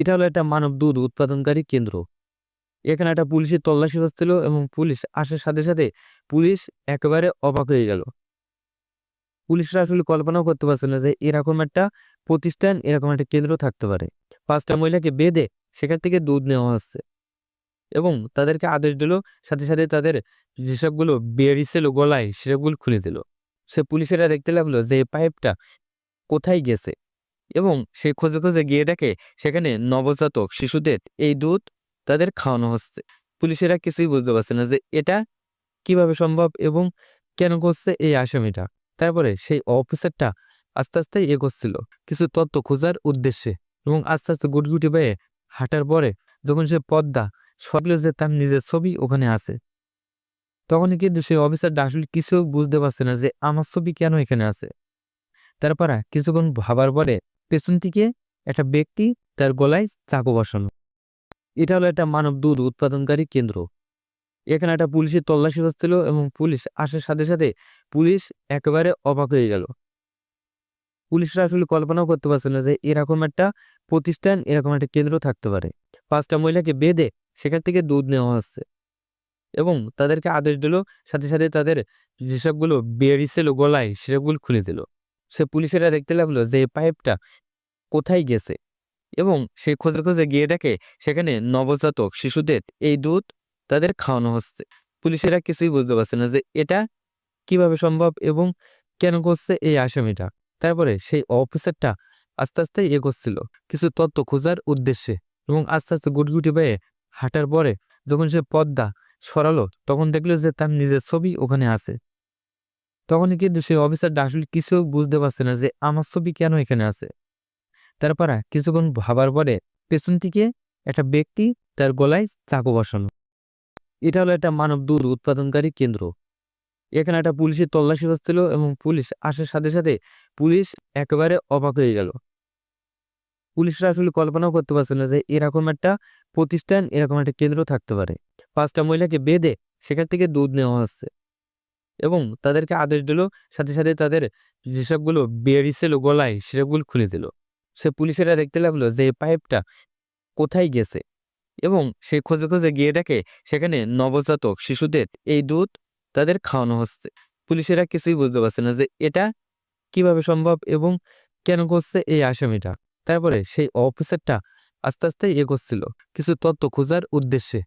এটা হলো একটা মানব দুধ উৎপাদনকারী কেন্দ্র। এখানে একটা পুলিশের তল্লাশি হচ্ছিল এবং পুলিশ আসার সাথে সাথে পুলিশ একেবারে অবাক হয়ে গেল। পুলিশরা আসলে কল্পনাও করতে পারছে না যে এরকম একটা প্রতিষ্ঠান, এরকম একটা কেন্দ্র থাকতে পারে। পাঁচটা মহিলাকে বেঁধে সেখান থেকে দুধ নেওয়া হচ্ছে এবং তাদেরকে আদেশ দিল, সাথে সাথে তাদের যেসবগুলো বেরিয়েছিল গলায় সেসবগুলো খুলে দিল। সে পুলিশেরা দেখতে লাগল যে পাইপটা কোথায় গেছে? এবং সে খোঁজে খোঁজে গিয়ে দেখে সেখানে নবজাতক শিশুদের এই দুধ তাদের খাওয়ানো হচ্ছে। পুলিশেরা কিছুই বুঝতে পারছে না যে এটা কীভাবে সম্ভব এবং কেন করছে এই আসামিটা। তারপরে সেই অফিসারটা আস্তে আস্তে এগোচ্ছিল। কিছু তথ্য খোঁজার উদ্দেশ্যে এবং আস্তে আস্তে গুটগুটি পেয়ে হাঁটার পরে যখন সে পদ্মা সবগুলো যে তার নিজের ছবি ওখানে আছে, তখনই কিন্তু সেই অফিসারটা আসলে কিছু বুঝতে পারছে না যে আমার ছবি কেন এখানে আছে। তারপরে কিছুক্ষণ ভাবার পরে পেছন থেকে একটা ব্যক্তি তার গলায় চাকু বসানো। এটা হলো একটা মানব দুধ উৎপাদনকারী কেন্দ্র। এখানে একটা পুলিশের তল্লাশি হচ্ছিল এবং পুলিশ আসার সাথে সাথে পুলিশ একেবারে অবাক হয়ে গেল। পুলিশরা আসলে কল্পনাও করতে পারছে না যে এরকম একটা প্রতিষ্ঠান, এরকম একটা কেন্দ্র থাকতে পারে। পাঁচটা মহিলাকে বেঁধে সেখান থেকে দুধ নেওয়া হচ্ছে এবং তাদেরকে আদেশ দিল, সাথে সাথে তাদের যেসবগুলো বেরিয়েছিল গলায় সেসবগুলো খুলে দিল। সে পুলিশেরা দেখতে লাগল যে, পাইপটা কোথায় গেছে? এবং সে খোঁজে খোঁজে গিয়ে দেখে সেখানে নবজাতক শিশুদের এই দুধ তাদের খাওয়ানো হচ্ছে। পুলিশেরা কিছুই বুঝতে পারছে না যে, এটা কীভাবে সম্ভব এবং কেন করছে এই আসামিটা? তারপরে সেই অফিসারটা আস্তে আস্তে এগোচ্ছিল কিছু তথ্য খোঁজার উদ্দেশ্যে এবং আস্তে আস্তে গুটগুটি পেয়ে হাঁটার পরে যখন সে পদ্মা সরালো তখন দেখল যে, তার নিজের ছবি ওখানে আছে। তখনই কিন্তু সেই অফিসারটা আসলে কিছু বুঝতে পারছে না যে, আমার ছবি কেন এখানে আছে? তারপরে কিছুক্ষণ ভাবার পরে পেছন থেকে একটা ব্যক্তি তার গলায় চাকু বসানো এটা হলো একটা মানব দুধ উৎপাদনকারী কেন্দ্র। এখানে একটা পুলিশের তল্লাশি হচ্ছিল এবং পুলিশ আসার সাথে সাথে পুলিশ একেবারে অবাক হয়ে গেল। পুলিশরা আসলে কল্পনাও করতে পারছে না যে, এরকম একটা প্রতিষ্ঠান, এরকম একটা কেন্দ্র থাকতে পারে। পাঁচটা মহিলাকে বেঁধে সেখান থেকে দুধ নেওয়া হচ্ছে। এবং তাদেরকে আদেশ দিল, সাথে সাথে তাদের যেসবগুলো বেরিয়েছিল গলায় সেসবগুলো খুলে দিল। সে পুলিশেরা দেখতে লাগল যে পাইপটা কোথায় গেছে? এবং সে খোঁজে খোঁজে গিয়ে দেখে সেখানে নবজাতক শিশুদের এই দুধ তাদের খাওয়ানো হচ্ছে। পুলিশেরা কিছুই বুঝতে পারছে না যে এটা কীভাবে সম্ভব এবং কেন করছে এই আসামিটা। তারপরে সেই অফিসারটা আস্তে আস্তে এগোচ্ছিল। কিছু তথ্য খোঁজার উদ্দেশ্যে।